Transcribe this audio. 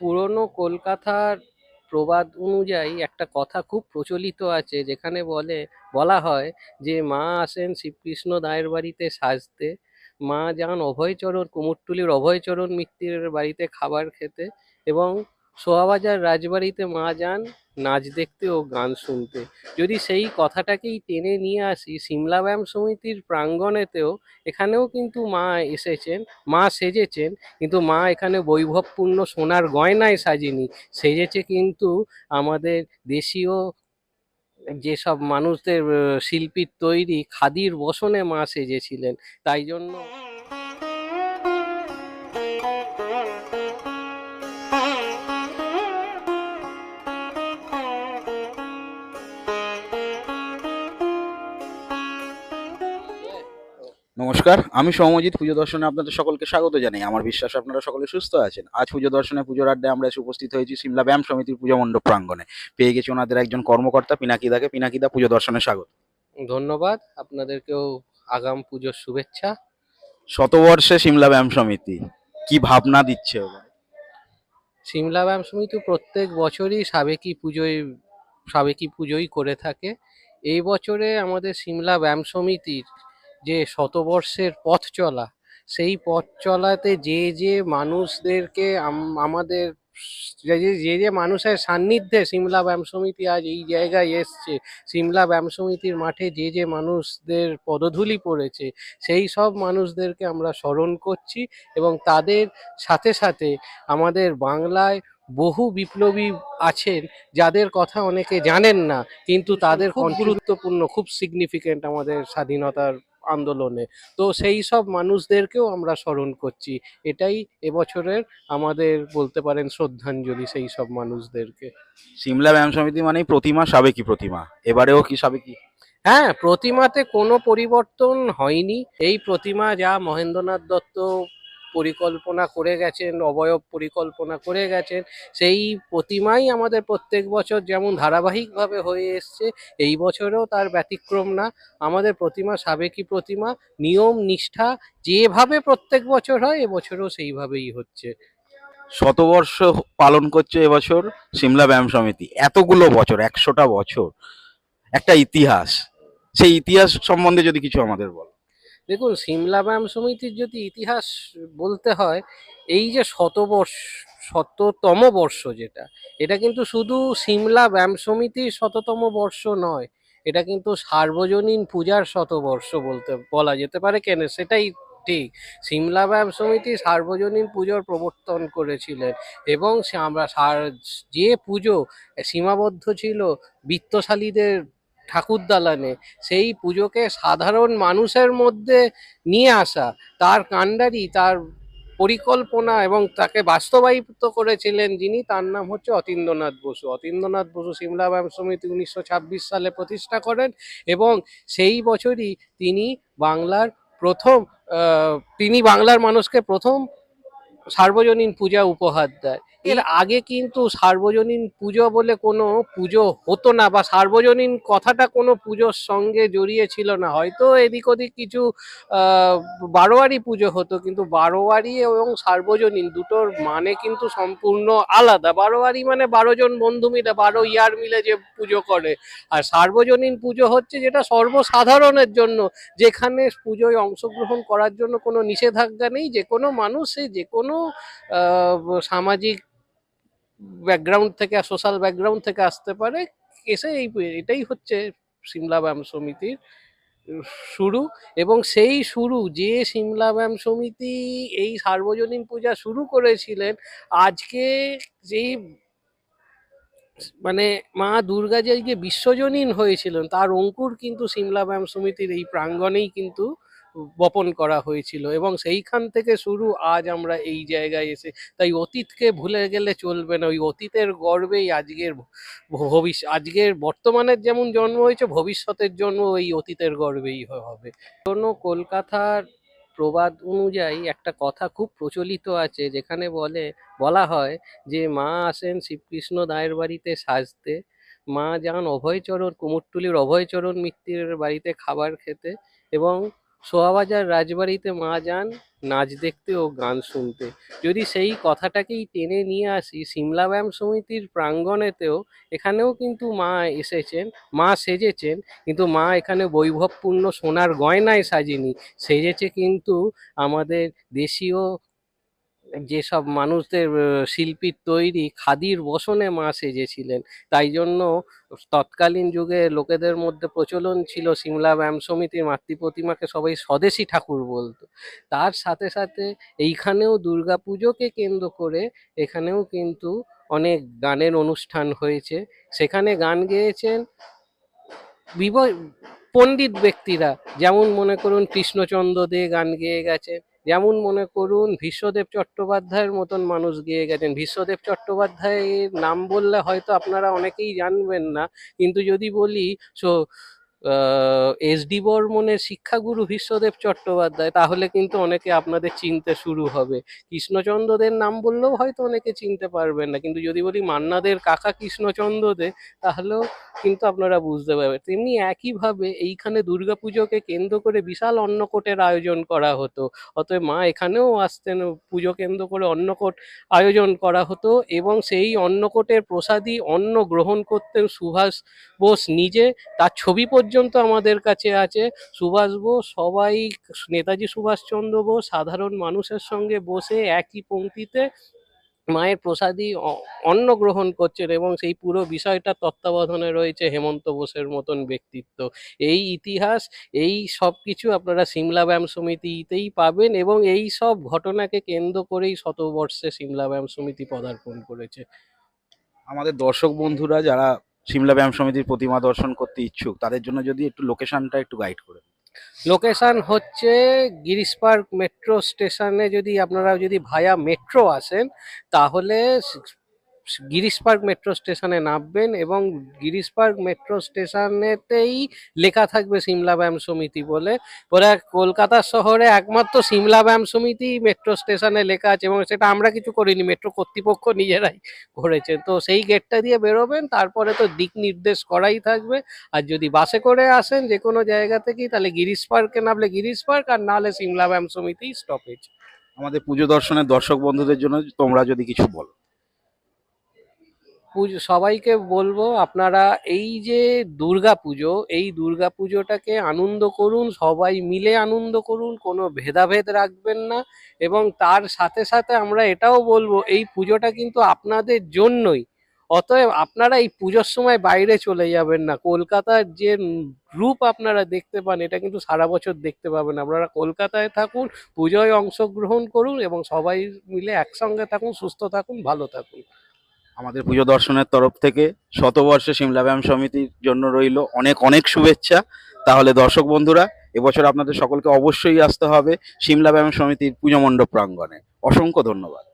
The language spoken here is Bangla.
পুরনো কলকাতার প্রবাদ অনুযায়ী একটা কথা খুব প্রচলিত আছে, যেখানে বলে, বলা হয় যে, মা আসেন শ্রীকৃষ্ণ দায়ের বাড়িতে সাজতে। মা যান অভয়চরণ কুমোরটুলির অভয়চরণ মিত্রের বাড়িতে খাবার খেতে এবং সোয়াবাজার রাজবাড়িতে মা যান, নাচ দেখতে ও গান শুনতে। যদি সেই কথাটাকেই টেনে নিয়ে আসি, সিমলা ব্যায়াম সমিতির প্রাঙ্গণেতেও এখানেও কিন্তু মা এসেছেন, মা সেজেছেন, কিন্তু মা এখানে বৈভবপূর্ণ সোনার গয়নায় সাজেনি। সেজেছে কিন্তু আমাদের দেশীয় যেসব মানুষদের শিল্পীর তৈরি খাদির বসনে মা সেজেছিলেন। তাই জন্য নমস্কার আমি সৌমজিৎ পুজো দর্শনে আপনাদের সকলকে স্বাগত জানাই। আমার বিশ্বাস আপনারা সকলে সুস্থ আছেন। আজ পুজো দর্শনে পুজোর আড্ডায় আমরা এসে উপস্থিত হয়েছি সিমলা ব্যায়াম সমিতির পুজো মণ্ডপ প্রাঙ্গণে। পেয়ে গেছি ওনাদের একজন কর্মকর্তা পিনাকিদাকে। পিনাকিদা পুজো দর্শনে স্বাগত। ধন্যবাদ। আপনাদেরকেও আগাম পুজোর শুভেচ্ছা। শতবর্ষে সিমলা ব্যায়াম সমিতি কি ভাবনা দিচ্ছে সিমলা ব্যায়াম সমিতি প্রত্যেক বছরই সাবেকি পুজোয় সাবেকি পুজোই করে থাকে। এই বছরে আমাদের সিমলা ব্যায়াম সমিতির যে শতবর্ষের পথ চলা সেই পথ চলাতে যে যে মানুষদেরকে আমাদের যে যে- যে মানুষের সান্নিধ্যে সিমলা ব্যায়াম সমিতি আজ এই জায়গায় এসছে সিমলা ব্যায়াম সমিতির মাঠে যে যে মানুষদের পদধূলি পড়েছে সেই সব মানুষদেরকে আমরা স্মরণ করছি এবং তাদের সাথে সাথে আমাদের বাংলায় বহু বিপ্লবী আছেন যাদের কথা অনেকে জানেন না কিন্তু তাদের খুব গুরুত্বপূর্ণ খুব সিগনিফিকেন্ট আমাদের স্বাধীনতার আন্দোলনে। তো সেই সব মানুষদেরকেও আমরা স্মরণ করছি। এটাই এবছরের আমাদের বলতে পারেন শ্রদ্ধাঞ্জলি সেই সব মানুষদেরকে। সিমলা ব্যায়াম সমিতি মানেই প্রতিমা সাবেকি প্রতিমা? এবারেও কি সাবেকি হ্যাঁ প্রতিমাতে কোনো পরিবর্তন হয়নি। এই প্রতিমা যা মহেন্দ্রনাথ দত্ত পরিকল্পনা করে গেছেন, অবয়ব পরিকল্পনা করে গেছেন, সেই প্রতিমাই আমাদের প্রত্যেক বছর যেমন ধারাবাহিকভাবে হয়ে এসছে, এই বছরেও তার ব্যতিক্রম না। আমাদের প্রতিমা সাবেকি প্রতিমা, নিয়ম, নিষ্ঠা যেভাবে প্রত্যেক বছর হয়, এবছরও সেইভাবেই হচ্ছে। শতবর্ষ পালন করছে এবছর সিমলা ব্যায়াম সমিতি, এতগুলো বছর, একশোটা বছর, একটা ইতিহাস। সেই ইতিহাস সম্বন্ধে যদি কিছু আমাদের বল। দেখুন, সিমলা ব্যায়াম সমিতির যদি ইতিহাস বলতে হয়, এই যে শতবর্ষ, শততম বর্ষ যেটা, এটা কিন্তু শুধু সিমলা ব্যায়াম সমিতির শততম বর্ষ নয়, এটা কিন্তু সার্বজনীন পূজার শতবর্ষ বলতে, বলা যেতে পারে কেন? সেটাই ঠিক। সিমলা ব্যায়াম সমিতি সার্বজনীন পুজোর প্রবর্তন করেছিলেন এবং আমরা যে পুজো সীমাবদ্ধ ছিল, বিত্তশালীদের ঠাকুর দালানে সেই পুজোকে সাধারণ মানুষের মধ্যে নিয়ে আসা। তার কাণ্ডারি, তার পরিকল্পনা এবং তাকে বাস্তবায়িত করেছিলেন যিনি, তার নাম হচ্ছে অতীন্দ্রনাথ বসু। অতীন্দ্রনাথ বসু সিমলা ব্যায়াম সমিতি উনিশশো ছাব্বিশ সালে প্রতিষ্ঠা করেন এবং সেই বছরই তিনি বাংলার প্রথম তিনি বাংলার মানুষকে প্রথম সার্বজনীন পূজা উপহার দেয়। এর আগে কিন্তু সার্বজনীন পুজো বলে কোনো পুজো হতো না বা সার্বজনীন কথাটা কোনো পুজোর সঙ্গে জড়িয়ে ছিল না। হয়তো এদিক ওদিক কিছু বারোয়ারি পুজো হতো কিন্তু বারোয়ারি এবং সার্বজনীন দুটোর মানে কিন্তু সম্পূর্ণ আলাদা। বারোয়ারি মানে বারো জন বন্ধু মিলে বারো ইয়ার মিলে যে পুজো করে। আর সার্বজনীন পুজো হচ্ছে যেটা সর্বসাধারণের জন্য যেখানে পুজোয় অংশগ্রহণ করার জন্য কোনো নিষেধাজ্ঞা নেই যে কোনো মানুষ সে যে কোনো আহ, সামাজিক ব্যাকগ্রাউন্ড থেকে সোশ্যাল ব্যাকগ্রাউন্ড থেকে আসতে পারে এসে এই এটাই হচ্ছে সিমলা ব্যায়াম সমিতির শুরু। এবং সেই শুরু যে সিমলা ব্যায়াম সমিতি এই সার্বজনীন পূজা শুরু করেছিলেন আজকে যেই মানে মা দুর্গা যে বিশ্বজনীন হয়েছিলেন তার অঙ্কুর কিন্তু সিমলা ব্যায়াম সমিতির এই প্রাঙ্গণেই কিন্তু বপন করা হয়েছিল এবং সেইখান থেকে শুরু আজ আমরা এই জায়গায় এসে, তাই অতীতকে ভুলে গেলে চলবে না, ওই অতীতের গর্বেই আজকের ভবিষ্যৎ আজকের বর্তমানের যেমন জন্ম হয়েছে, ভবিষ্যতের জন্ম এই অতীতের গর্বেই হবে। কোনো কলকাতার প্রবাদ অনুযায়ী একটা কথা খুব প্রচলিত আছে, যেখানে বলে, বলা হয় যে, মা আসেন শ্রীকৃষ্ণ দায়ের বাড়িতে সাজতে, মা যান অভয়চরণ, কুমোরটুলির অভয়চরণ মিত্রের বাড়িতে খাবার খেতে এবং সোয়াবাজার রাজবাড়িতে মা যান নাচ দেখতে ও গান শুনতে। যদি সেই কথাটাকেই টেনে নিয়ে আসি, সিমলা ব্যায়াম সমিতির প্রাঙ্গণেতেও এখানেও কিন্তু মা এসেছেন, মা সেজেছেন, কিন্তু মা এখানে বৈভবপূর্ণ সোনার গয়নায় সাজেনি। সেজেছে কিন্তু আমাদের দেশীয় যেসব মানুষদের শিল্পীর তৈরি খাদির বসনে মা সেজেছিলেন, তাই জন্য তৎকালীন যুগে লোকেদের মধ্যে প্রচলন ছিল সিমলা ব্যায়াম সমিতির মাতৃ প্রতিমাকে সবাই স্বদেশী ঠাকুর বলতো। তার সাথে সাথে এইখানেও দুর্গাপুজোকে কেন্দ্র করে এখানেও কিন্তু অনেক গানের অনুষ্ঠান হয়েছে। সেখানে গান গেয়েছেন বিব পণ্ডিত ব্যক্তিরা। যেমন মনে করুন কৃষ্ণচন্দ্র দে গান গেয়ে গেছেন। যেমন মনে করুন বিশ্বদেব চট্টোপাধ্যায়ের মতন মানুষ গিয়ে গেছেন। বিশ্বদেব চট্টোপাধ্যায়ের নাম বললে হয়তো আপনারা অনেকেই জানবেন না। কিন্তু যদি বলি, সো এস ডি বর্মনের শিক্ষাগুরু ভীষ্মদেব চট্টোপাধ্যায়, তাহলে কিন্তু অনেকে আপনাদের চিনতে শুরু হবে। কৃষ্ণচন্দ্রদের নাম বললেও হয়তো অনেকে চিনতে পারবেন না, কিন্তু যদি বলি মান্নাদের কাকা কৃষ্ণচন্দ্র দে তাহলেও কিন্তু আপনারা বুঝতে পারবেন। তেমনি একইভাবে এইখানে দুর্গাপুজোকে কেন্দ্র করে বিশাল অন্নকোটের আয়োজন করা হতো, অতএব মা এখানেও আসতেন, পুজো কেন্দ্র করে অন্নকোট আয়োজন করা হতো এবং সেই অন্নকোটের প্রসাদী অন্ন গ্রহণ করতেন সুভাষ বোস নিজে, তার ছবি পর্যন্ত আমাদের কাছে আছে। সুভাষ বোস, সবাই, নেতাজি সুভাষচন্দ্র বোস, সাধারণ মানুষের সঙ্গে বসে একই পঙ্ক্তিতে মায়ের প্রসাদী অন্ন গ্রহণ করছেন এবং সেই পুরো বিষয়টা তত্ত্বাবধানে রয়েছে হেমন্ত বোসের মতন ব্যক্তিত্ব। এই ইতিহাস, এই সব কিছু আপনারা সিমলা ব্যায়াম সমিতিতেই পাবেন এবং এই সব ঘটনাকে কেন্দ্র করেই শতবর্ষে সিমলা ব্যায়াম সমিতি পদার্পণ করেছে। আমাদের দর্শক বন্ধুরা, যারা সিমলা ব্যায়াম সমিতির প্রতিমা দর্শন করতে ইচ্ছুক, তাদের জন্য যদি একটু লোকেশনটা একটু গাইড করে লোকেশান হচ্ছে গিরিশ পার্ক মেট্রো স্টেশনে যদি আপনারা যদি ভায়া মেট্রো আসেন, তাহলে গিরিশ পার্ক মেট্রো স্টেশনে নামবেন এবং গিরিশ পার্ক মেট্রো স্টেশনেতেই লেখা থাকবে সিমলা ব্যায়াম সমিতি বলে। পরে কলকাতা শহরে একমাত্র সিমলা ব্যায়াম সমিতি মেট্রো স্টেশনে লেখা আছে এবং সেটা আমরা কিছু করিনি, মেট্রো কর্তৃপক্ষ নিজেরাই করেছে। তো সেই গেটটা দিয়ে বেরোবেন, তারপরে তো দিক নির্দেশ করাই থাকবে। আর যদি বাসে করে আসেন যে কোনো জায়গা থেকেই, তাহলে গিরিশ পার্কে নামলে গিরিশ পার্ক আর নাহলে সিমলা ব্যায়াম সমিতি স্টপেজ আমাদের পুজো দর্শনের দর্শক বন্ধুদের জন্য তোমরা যদি কিছু বলো। পুজো, সবাইকে বলব আপনারা এই যে দুর্গা পুজো, এই দুর্গা পুজোটাকে আনন্দ করুন, সবাই মিলে আনন্দ করুন, কোনো ভেদাভেদ রাখবেন না এবং তার সাথে সাথে আমরা এটাও বলব, এই পুজোটা কিন্তু আপনাদের জন্যই। অতএব আপনারা এই পুজোর সময় বাইরে চলে যাবেন না। কলকাতার যে রূপ আপনারা দেখতে পান, এটা কিন্তু সারা বছর দেখতে পাবেন আপনারা কলকাতায় থাকুন, পুজোয় অংশগ্রহণ করুন এবং সবাই মিলে একসঙ্গে থাকুন, সুস্থ থাকুন, ভালো থাকুন। আমাদের পুজো দর্শনের তরফ থেকে শতবর্ষে সিমলা ব্যায়াম সমিতির জন্য রইল অনেক অনেক শুভেচ্ছা। তাহলে দর্শক বন্ধুরা, এবছর আপনাদের সকলকে অবশ্যই আসতে হবে সিমলা ব্যায়াম সমিতির পুজো মণ্ডপ প্রাঙ্গণে। অসংখ্য ধন্যবাদ।